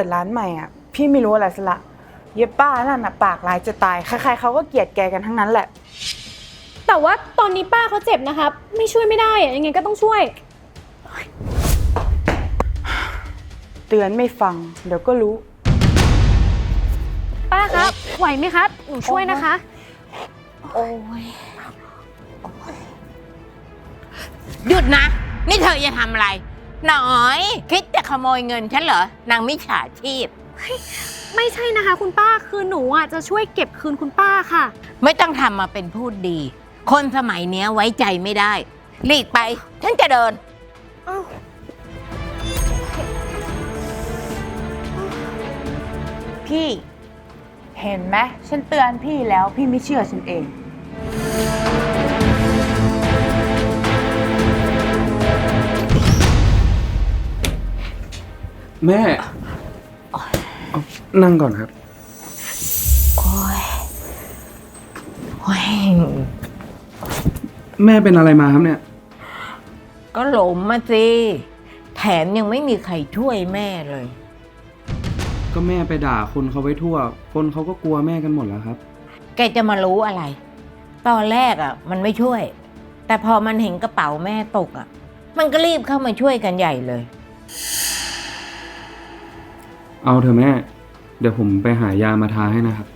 ปิดร้านใหม่อะ พี่ไม่รู้อะไรซะละเย็บป้านั่นน่ะปากร้ายจะตาย ใครๆเขาก็เกลียดแกกันทั้งนั้นแหละ แต่ว่าตอนนี้ป้าเขาเจ็บนะคะไม่ช่วยไม่ได้อะยังไงก็ต้องช่วย เตือนไม่ฟัง เดี๋ยวก็รู้ ป้าครับ ไหวไหมคะหนูช่วยนะคะ โอ้ยหยุดนะ นี่เธอจะทำอะไร หน่อย คิดจะขโมยเงินฉันเหรอ นางมิจฉาชีพ ไม่ใช่นะคะ คุณป้าคือหนูอะจะช่วยเก็บคืนคุณป้าค่ะ ไม่ต้องทำมาเป็นพูดดี คนสมัยเนี้ยไว้ใจไม่ได้ หลีกไป ฉันจะเดินพี่ เห็นไหมฉันเตือนพี่แล้วพี่ไม่เชื่อฉันเอง แม่เอานั่งก่อนครับ โอ้ยโอ้ยแม่เป็นอะไรมาครับเนี่ย ก็หลมมาสิ แถมยังไม่มีใครช่วยแม่เลย ก็แม่ไปด่าคนเขาไว้ทั่ว คนเขาก็กลัวแม่กันหมดแล้วครับ แกจะมารู้อะไร ตอนแรกอะ มันไม่ช่วย แต่พอมันเห็นกระเป๋าแม่ตกอะ มันก็รีบเข้ามาช่วยกันใหญ่เลย เอาเถอะแม่ เดี๋ยวผมไปหายามาทาให้นะครับ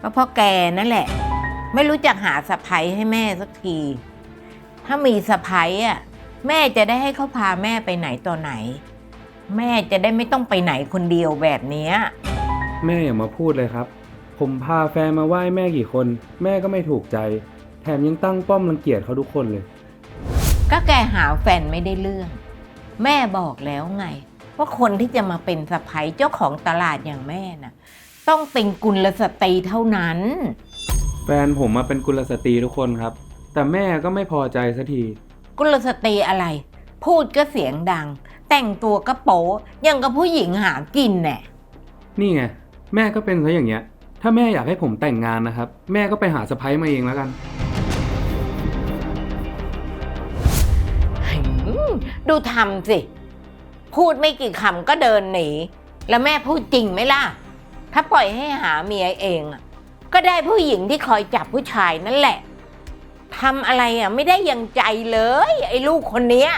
ก็เพราะแกนั่นแหละ ไม่รู้จักหาสะพ้ยให้แม่สักที ถ้ามีสะพ้ยอะแม่จะได้ให้เขาพาแม่ไปไหนต่อไหน แม่จะได้ไม่ต้องไปไหนคนเดียวแบบเนี้ย แม่อย่ามาพูดเลยครับ ผมพาแฟนมาไหว้แม่กี่คน แม่ก็ไม่ถูกใจ แถมยังตั้งป้อมรังเกียจเขาทุกคนเลย ก็แกหาแฟนไม่ได้เรื่อง แม่บอกแล้วไง ว่าคนที่จะมาเป็นสะพ้ยเจ้าของตลาดอย่างแม่น่ะ ต้องเป็นกุลสตรีเท่านั้น แฟนผมมาเป็นกุลสตรีทุกคนครับ แต่แม่ก็ไม่พอใจสักที กุลสตรีอะไร พูดก็เสียงดัง แต่งตัวก็โป๊ยังกับผู้หญิงหากินแน่นี่ไง แม่ก็เป็นซะอย่างเงี้ย ถ้าแม่อยากให้ผมแต่งงานนะครับ แม่ก็ไปหาสะพ้ยมาเองแล้วกัน ดูทำสิ พูดไม่กี่คำก็เดินหนี แล้วแม่พูดจริงไหมล่ะ ถ้าปล่อยให้หาเมียเองอะก็ได้ผู้หญิงที่คอยจับผู้ชายนั่นแหละทำอะไรอะไม่ได้อยังใจเลย ไอ้ลูกคนเนี้ย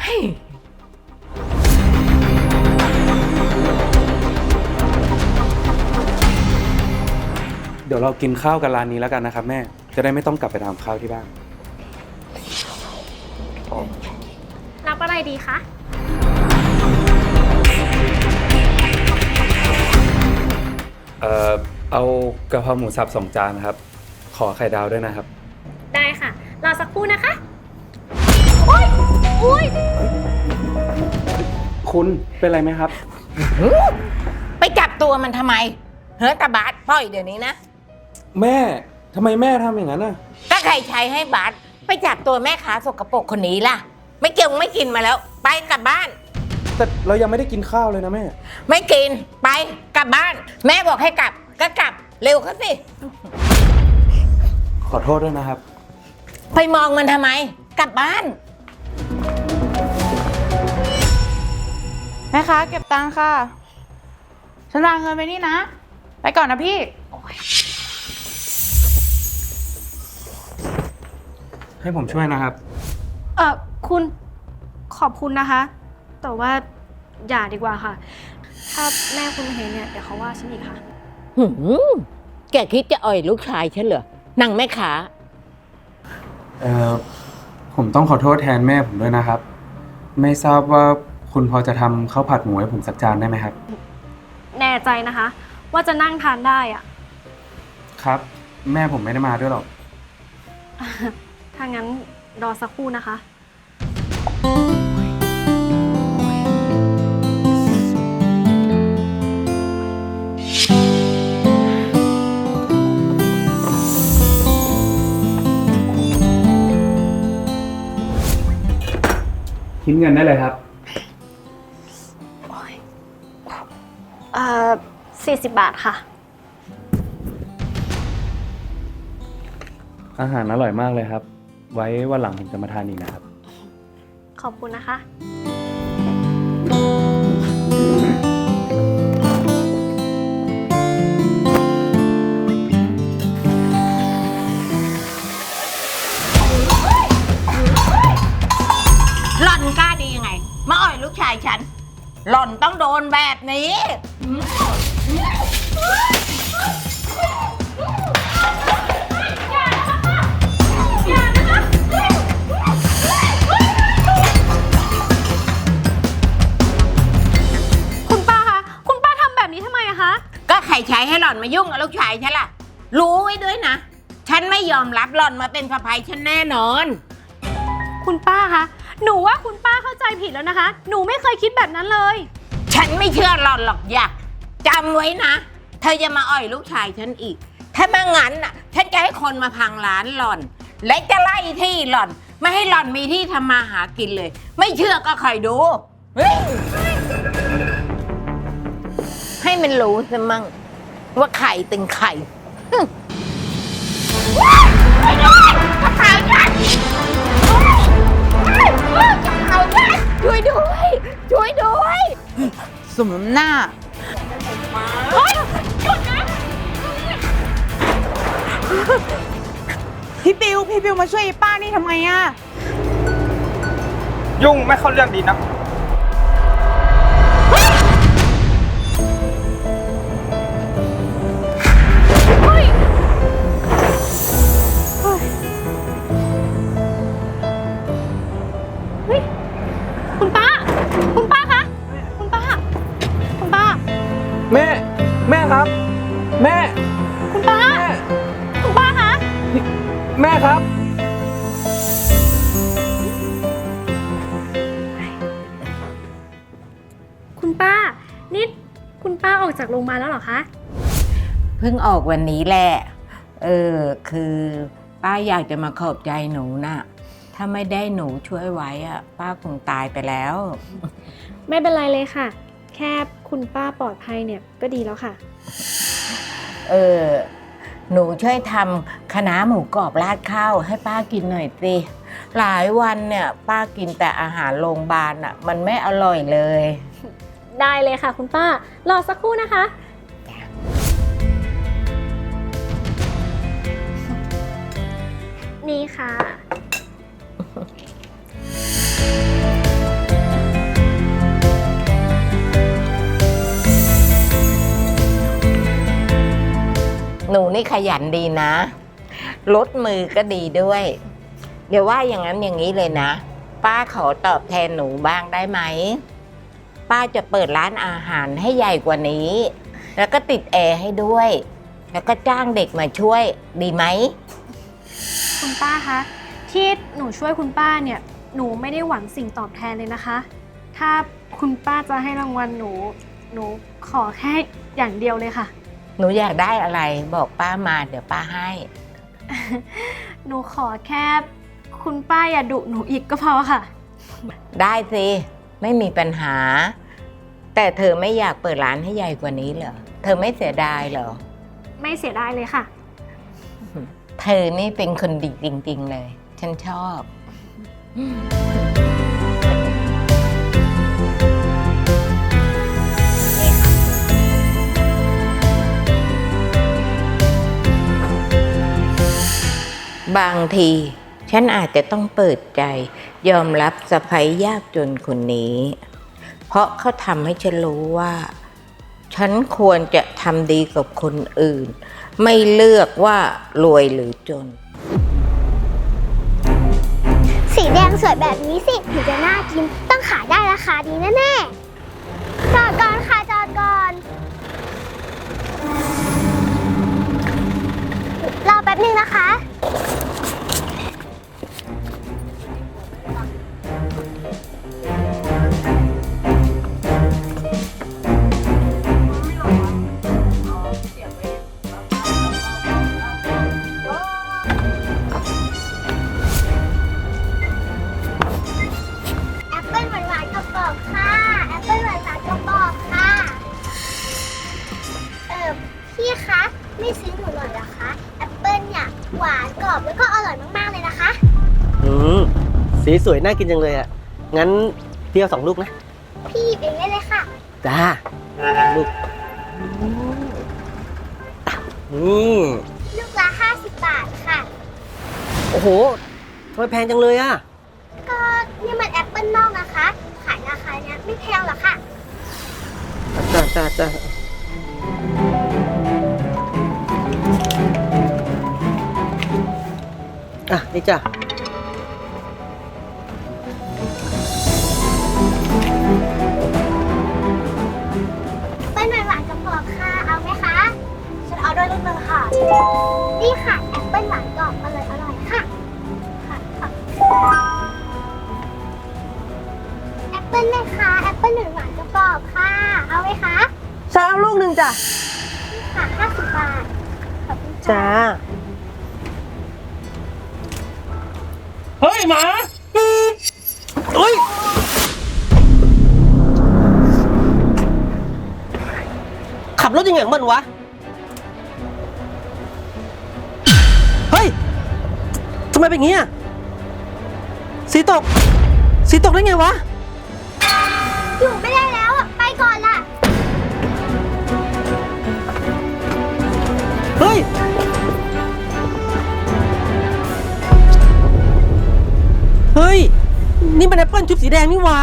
เฮ้ยเดี๋ยวเรากินข้าวกันร้านนี้แล้วกันนะครับแม่ จะได้ไม่ต้องกลับไปทำข้าวที่บ้าน รับอะไรดีคะ เอ่อ เอากะเพราหมูสับสองจานครับ ขอไข่ดาวด้วยนะครับ ได้ค่ะ รอสักครู่นะคะ โอ๊ยโอ๊ยคุณเป็นไรไหมครับ ไปจับตัวมันทำไม เฮ้ยตาบาสปล่อยเดี๋ยวนี้นะ แม่ทำไมแม่ทำอย่างนั้นน่ะ ก็ใครใช้ให้บาสไปจับตัวแม่ค้าสกปรกคนนี้ล่ะ ไม่เกี่ยวไม่กินมาแล้ว ไปกลับบ้าน แต่เรายังไม่ได้กินข้าวเลยนะแม่ ไม่กินไปกลับบ้าน แม่บอกให้กลับก็กลับเร็วเขาสิ ขอโทษด้วยนะครับ ไปมองมันทำไม กลับบ้าน แม่ค้าเก็บตังค่ะ ฉันวางเงินไปนี่นะ ไปก่อนนะพี่ ให้ผมช่วยนะครับ เออ คุณขอบคุณนะคะ แต่ว่าอย่าดีกว่าค่ะ ถ้าแม่คุณเห็นเนี่ยเดี๋ยวเขาว่าฉันอีกค่ะ หืมแกคิดจะอ่อยลูกชายฉันเหรอนังแม่ค้า เอ่อผมต้องขอโทษแทนแม่ผมด้วยนะครับ ไม่ทราบว่าคุณพอจะทำข้าวผัดหมูให้ผมสักจานได้ไหมครับ แน่ใจนะคะ ว่าจะนั่งทานได้อะครับ แม่ผมไม่ได้มาด้วยหรอก ถ้างั้นรอสักครู่นะคะ คิดเงินได้เลยครับ เอ่อสี่สิบบาทค่ะ อาหารอร่อยมากเลยครับ ไว้วันหลังผมจะมาทานอีกนะครับ ขอบคุณนะคะ หล่อนต้องโดนแบบนี้ คุณป้าคะ คุณป้าทำแบบนี้ทำไมอะคะ ก็ใครใช้ให้หล่อนมายุ่งกับลูกชายฉันล่ะ รู้ไว้ด้วยนะ ฉันไม่ยอมรับหล่อนมาเป็นสะพ้ายฉันแน่นอน คุณป้าคะ หนูว่าคุณป้าเข้าใจผิดแล้วนะคะ หนูไม่เคยคิดแบบนั้นเลย ฉันไม่เชื่อหล่อนหรอกอย่าจำไว้นะ เธอจะมาอ่อยลูกชายฉันอีก ถ้าไม่งั้นน่ะ ฉันจะให้คนมาพังร้านหล่อน และจะไล่ที่หล่อน ไม่ให้หล่อนมีที่ทำมาหากินเลย ไม่เชื่อก็คอยดูเฮ้ยให้มันรู้ซะมั่งว่าไข่เป็นไข่ฮึ่มไปด้วยกระเป๋าฉันกระ เป๋าฉันช่วยด้วย ช่วยด้วย สมน้ำหน้าพี่ปิว พี่ปิวมาช่วยไอ้ป้านี่ทำไมอะ ยุ่งไม่เข้าเรื่องดีนะ ครับ แม่ คุณป้า คุณป้าคะ แม่ครับ คุณป้า นี่คุณป้าออกจากโรงพยาบาลแล้วเหรอคะ เพิ่งออกวันนี้แหละ เออ คือป้าอยากจะมาขอบใจหนูนะ่ะ ถ้าไม่ได้หนูช่วยไว้อะป้าคงตายไปแล้ว ไม่เป็นไรเลยค่ะ แค่คุณป้าปลอดภัยเนี่ยก็ดีแล้วค่ะ เออ หนูช่วยทำคณะน้าหมูกรอบราดข้าวให้ป้ากินหน่อยสิ หลายวันเนี่ยป้ากินแต่อาหารโรงพยาบาลอะ มันไม่อร่อยเลย ได้เลยค่ะ คุณป้ารอสักครู่นะคะ นี่ค่ะ หนูนี่ขยันดีนะลดมือก็ดีด้วย เดี๋ยวว่าอย่างนั้นอย่างนี้เลยนะ ป้าขอตอบแทนหนูบ้างได้ไหม ป้าจะเปิดร้านอาหารให้ใหญ่กว่านี้ แล้วก็ติดแอร์ให้ด้วย แล้วก็จ้างเด็กมาช่วยดีไหม คุณป้าคะที่หนูช่วยคุณป้าเนี่ย หนูไม่ได้หวังสิ่งตอบแทนเลยนะคะ ถ้าคุณป้าจะให้รางวัลหนู หนูขอแค่อย่างเดียวเลยค่ะ หนูอยากได้อะไรบอกป้ามาเดี๋ยวป้าให้ หนูขอแค่คุณป้าอย่าดุหนูอีกก็พอค่ะ ได้สิไม่มีปัญหา แต่เธอไม่อยากเปิดร้านให้ใหญ่กว่านี้เหรอเธอไม่เสียดายเหรอ ไม่เสียดายเลยค่ะ เธอนี่เป็นคนดีจริง ๆ เลย ฉันชอบ บางที ฉันอาจจะต้องเปิดใจ ยอมรับสะพ้ยยากจนคนนี้ เพราะเขาทำให้ฉันรู้ว่า ฉันควรจะทำดีกับคนอื่น ไม่เลือกว่ารวยหรือจน สีแดงสวยแบบนี้สิถึงจะน่ากิน ต้องขายได้ราคาดีแน่ๆจอดก่อนค่ะจอดก่อน รอแป๊บนึงนะคะ สีสวยน่ากินจังเลยอะ งั้นพี่เอาสองลูกนะ พี่หยิบเองได้เลยค่ะ จ้าลูกนี่ลูกละ50บาทค่ะ โอ้โหทำไมแพงจังเลยอะ ก็นี่มันแอปเปิ้ลนอกนะคะ ขายราคาเนี้ยไม่แพงหรอกค่ะ จ้าจ้าจ้าอะ นี่จ้ะ นเอาด้วยลูกนึงค่ะ นี่ค่ะแอปเปิ้ลหวานกรอบอร่อยอร่อยๆค่ะ ค่ะค่ะแอปเปิ้ลเลยค่ะแอปเปิ้ลหวานๆกับกรอบค่ะ เอาไหมคะฉันเอาลูกหนึ่งจ้ะนี่ค่ะ50บาท ขอบคุณค่ะ จ้าเฮ้ยหมาเฮ้ยขับรถยังไงของมันวะ ฮ้ยทำไมเป็นอย่างนี้อะสีตก สีตกได้ไงวะ อยู่ไม่ได้แล้วอะไปก่อนล่ะ เฮ้ย เฮ้ย นี่มันแอปเปิลชุบสีแดงนี่หว่า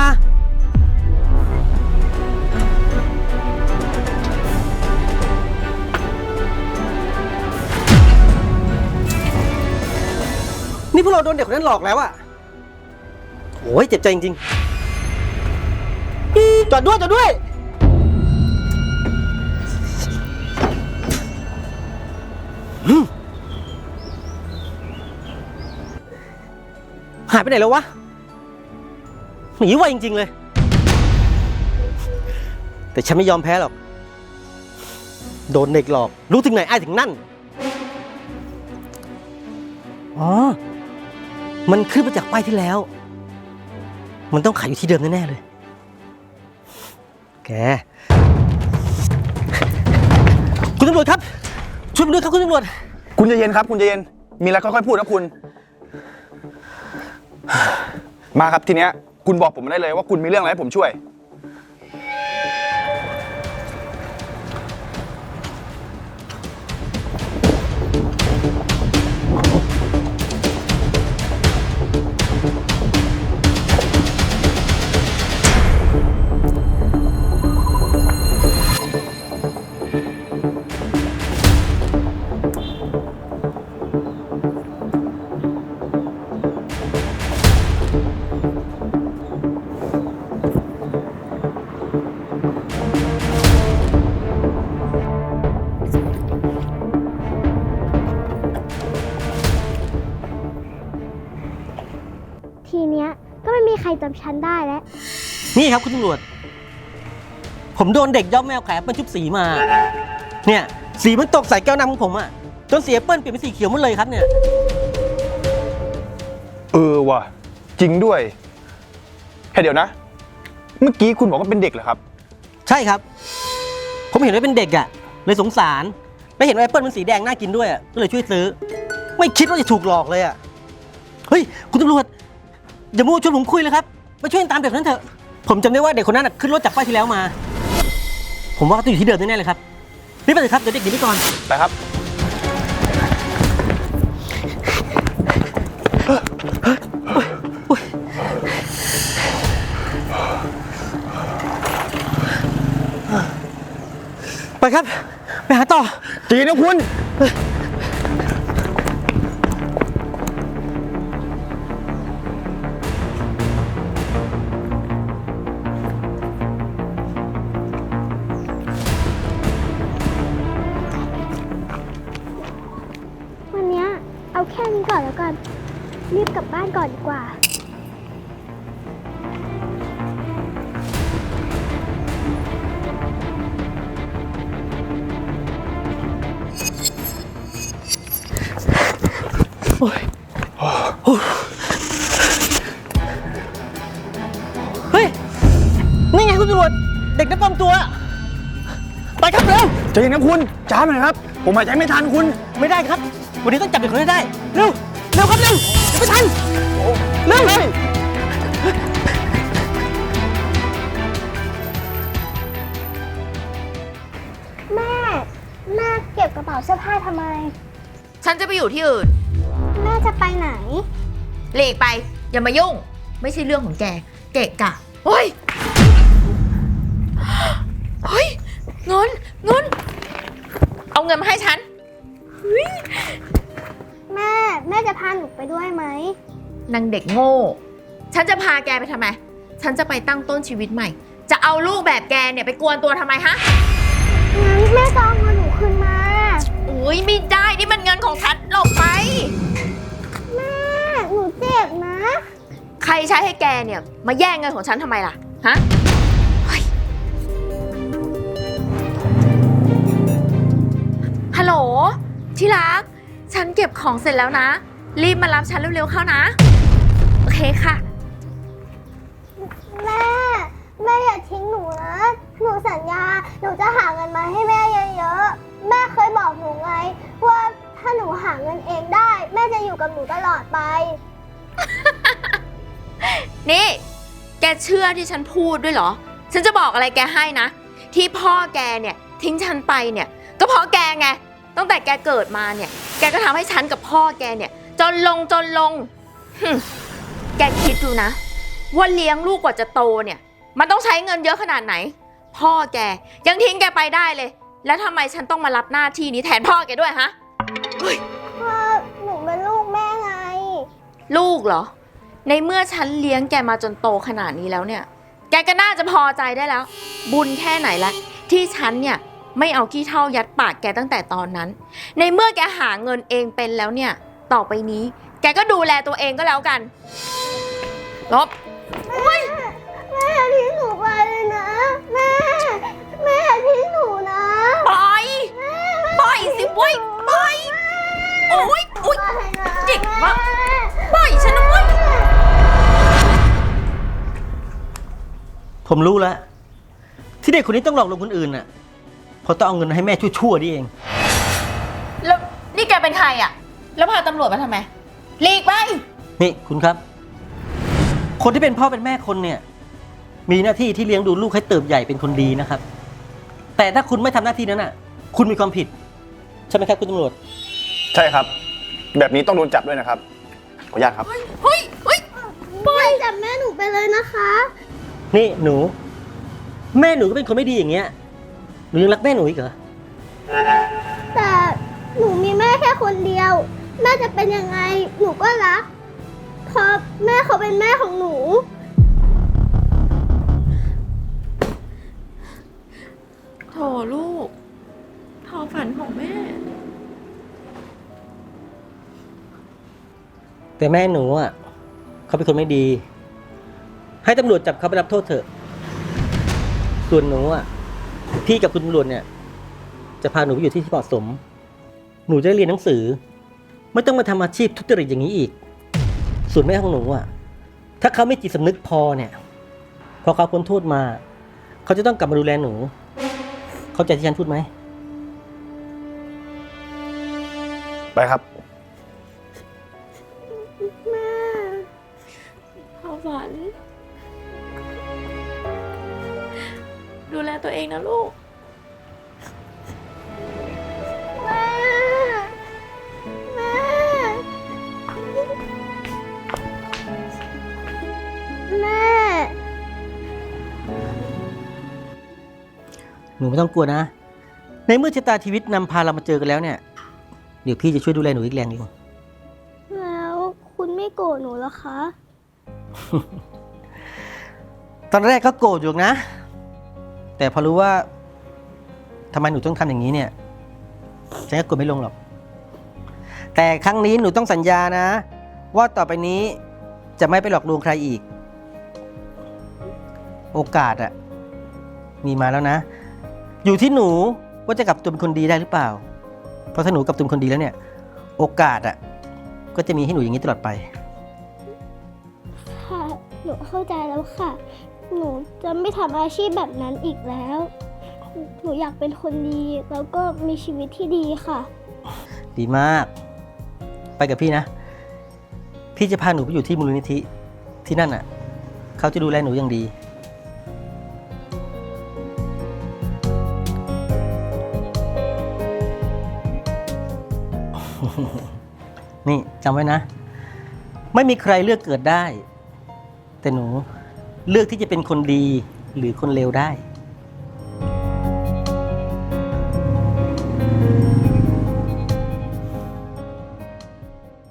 นี่พวกเราโดนเด็กคนนั้นหลอกแล้วอะโอ้ยเจ็บใจจริงๆ จอดด้วยจอดด้วย หายไปไหนแล้ววะหนีไวจริง ๆ เลย แต่ฉันไม่ยอมแพ้หรอก โดนเด็กหลอก รู้ถึงไหนไอ้ายถึงนั่น อ๋อ มันขึ้นมาจากป้ายที่แล้ว มันต้องขายอยู่ที่เดิมแน่ ๆ เลย แก คุณตำรวจครับ ช่วยผมด้วยครับคุณตำรวจ คุณใจเย็นครับ คุณใจเย็น มีอะไรค่อยๆพูดนะคุณ มาครับทีเนี้ย คุณบอกผมมาได้เลยว่าคุณมีเรื่องอะไรให้ผมช่วย ไม่มีใครจำฉันได้แล้ว นี่ครับคุณตำรวจ ผมโดนเด็กย่อมแมวแขกเปิ้ลชุบสีมา เนี่ย สีมันตกใส่แก้วน้ำของผมอะจนสีแอปเปิ้ลเปลี่ยนเป็นสีเขียวหมดเลยครับเนี่ย เออว่ะจริงด้วยแค่เดี๋ยวนะ เมื่อกี้คุณบอกว่าเป็นเด็กเหรอครับ ใช่ครับ ผมเห็นว่าเป็นเด็กอะเลยสงสารและเห็นว่าแอปเปิ้ลมันสีแดงน่ากินด้วยอะก็เลยช่วยซื้อ ไม่คิดว่าจะถูกหลอกเลยอะเฮ้ย คุณตำรวจอย่ามัวชวนผมคุยเลยครับ มาช่วยตามเด็กคนนั้นเถอะ ผมจำได้ว่าเด็กคนนั้นน่ะขึ้นรถจากป้ายที่แล้วมา ผมว่าเขาต้องอยู่ที่เดิมแน่ๆเลยครับรีบไปเลยครับเดี๋ยวเด็กหนีไปก่อน ไปครับ ไปครับ ไปหาต่อจีนะคุณ ตัว ไปครับเร็ว ใจเย็นนะคุณช้าหน่อยครับ ผมหายใจไม่ทันคุณ ไม่ได้ครับ วันนี้ต้องจับเด็กคนนี้ได้ เร็ว เร็วครับเร็วเดี๋ยวไม่ทัน เร็วแม่ แม่เก็บกระเป๋าเสื้อผ้าทำไม ฉันจะไปอยู่ที่อื่น แม่จะไปไหน หลีกไป อย่ามายุ่ง ไม่ใช่เรื่องของแก เกะกะเฮ้ย เฮ้ยเงินเงินเอาเงินมาให้ฉัน แม่ แม่จะพาหนูไปด้วยไหม นางเด็กโง่ ฉันจะพาแกไปทำไม ฉันจะไปตั้งต้นชีวิตใหม่ จะเอาลูกแบบแกเนี่ยไปกวนตัวทำไมฮะ งั้นแม่ก็เอาเงินหนูคืนมา อุ้ยไม่ได้ นี่มันเงินของฉันหลบไป แม่ หนูเจ็บนะ ใครใช้ให้แกเนี่ย มาแย่งเงินของฉันทำไมล่ะ ฮะ ที่รัก ฉันเก็บของเสร็จแล้วนะ รีบมารับฉันเร็วๆเข้านะ โอเคค่ะ แม่ แม่อย่าทิ้งหนูนะ หนูสัญญา หนูจะหาเงินมาให้แม่เยอะๆ แม่เคยบอกหนูไง ว่าถ้าหนูหาเงินเองได้ แม่จะอยู่กับหนูตลอดไป นี่ แกเชื่อที่ฉันพูดด้วยเหรอ ฉันจะบอกอะไรแกให้นะ ที่พ่อแกเนี่ยทิ้งฉันไปเนี่ย ก็เพราะแกไง ตั้งแต่แกเกิดมาเนี่ย แกก็ทำให้ฉันกับพ่อแกเนี่ย จนลงจนลงหึ่มแกคิดดูนะ ว่าเลี้ยงลูกกว่าจะโตเนี่ย มันต้องใช้เงินเยอะขนาดไหน พ่อแกยังทิ้งแกไปได้เลย แล้วทำไมฉันต้องมารับหน้าที่นี้แทนพ่อแกด้วยฮะพ่อหนูเป็นลูกแม่ไง ลูกเหรอ ในเมื่อฉันเลี้ยงแกมาจนโตขนาดนี้แล้วเนี่ย แกก็น่าจะพอใจได้แล้ว บุญแค่ไหนละที่ฉันเนี่ย ไม่เอาขี้เท่ายัดปากแกตั้งแต่ตอนนั้น ในเมื่อแกหาเงินเองเป็นแล้วเนี่ย ต่อไปนี้ แกก็ดูแลตัวเองก็แล้วกัน ลบ แม่อย่าทิ้งหนูไปเลยนะ แม่ แม่อย่าทิ้งหนูนะ ปล่อย ปล่อยสิเว้ย ปล่อย โอ๊ยโอ๊ยไปนะเด็กมากแปล่อยฉันนะเว้ย ผมรู้แล้ว ที่เด็กคนนี้ต้องหลอกลวงคนอื่นน่ะ เพราะต้องเอาเงินให้แม่ชั่วๆนี่เอง แล้วนี่แกเป็นใครอะแล้วพาตำรวจมาทำไมหลีกไป นี่คุณครับ คนที่เป็นพ่อเป็นแม่คนเนี่ย มีหน้าที่ที่เลี้ยงดูลูกให้เติบใหญ่เป็นคนดีนะครับ แต่ถ้าคุณไม่ทำหน้าที่นั้นน่ะ คุณมีความผิด ใช่ไหมครับคุณตำรวจ ใช่ครับ แบบนี้ต้องโดนจับด้วยนะครับ ขออนุญาตครับ เฮ้ยเฮ้ยอย่าจับแม่หนูไปเลยนะคะ นี่หนู แม่หนูก็เป็นคนไม่ดีอย่างเงี้ย หนูยังรักแม่หนูอีกเหรอ แต่หนูมีแม่แค่คนเดียว แม่จะเป็นยังไง หนูก็รัก เพราะแม่เขาเป็นแม่ของหนู โถลูกทอฝันของแม่ แต่แม่หนูอะเขาเป็นคนไม่ดี ให้ตำรวจจับเขาไปรับโทษเถอะ ส่วนหนูอะ พี่กับคุณตำรวจเนี่ย จะพาหนูไปอยู่ที่ที่เหมาะสม หนูจะได้เรียนหนังสือ ไม่ต้องมาทำอาชีพทุจริตอย่างนี้อีก ส่วนแม่ของหนูอะ ถ้าเขาไม่จิตสำนึกพอเนี่ย พอเขาพ้นโทษมา เขาจะต้องกลับมาดูแลหนู เข้าใจที่ฉันพูดไหม ไปครับ ต้องกลัวนะ ในเมื่อชะตาชีวิตนำพาเรามาเจอกันแล้วเนี่ย เดี๋ยวพี่จะช่วยดูแลหนูอีกแรงหนึงแล้วคุณไม่โกรธหนูเหรอคะ ตอนแรกก็โกรธอยู่นะ แต่พอรู้ว่าทำไมหนูต้องทำอย่างนี้เนี่ยฉันก็กดไม่ลงหรอก แต่ครั้งนี้หนูต้องสัญญานะ ว่าต่อไปนี้จะไม่ไปหลอกลวงใครอีก โอกาสอะมีมาแล้วนะ อยู่ที่หนูว่าจะกลับตัวเป็นคนดีได้หรือเปล่า เพราะถ้าหนูกลับตัวเป็นคนดีแล้วเนี่ย โอกาสอะก็จะมีให้หนูอย่างนี้ตลอดไป ค่ะ หนูเข้าใจแล้วค่ะ หนูจะไม่ทำอาชีพแบบนั้นอีกแล้ว หนูอยากเป็นคนดี แล้วก็มีชีวิตที่ดีค่ะ ดีมากกับพี่นะ พี่จะพาหนูไปอยู่ที่มูลนิธิที่นั่นอะ เขาจะดูแลหนูอย่างดี นี่จำไว้นะ ไม่มีใครเลือกเกิดได้ แต่หนูเลือกที่จะเป็นคนดีหรือคนเลวได้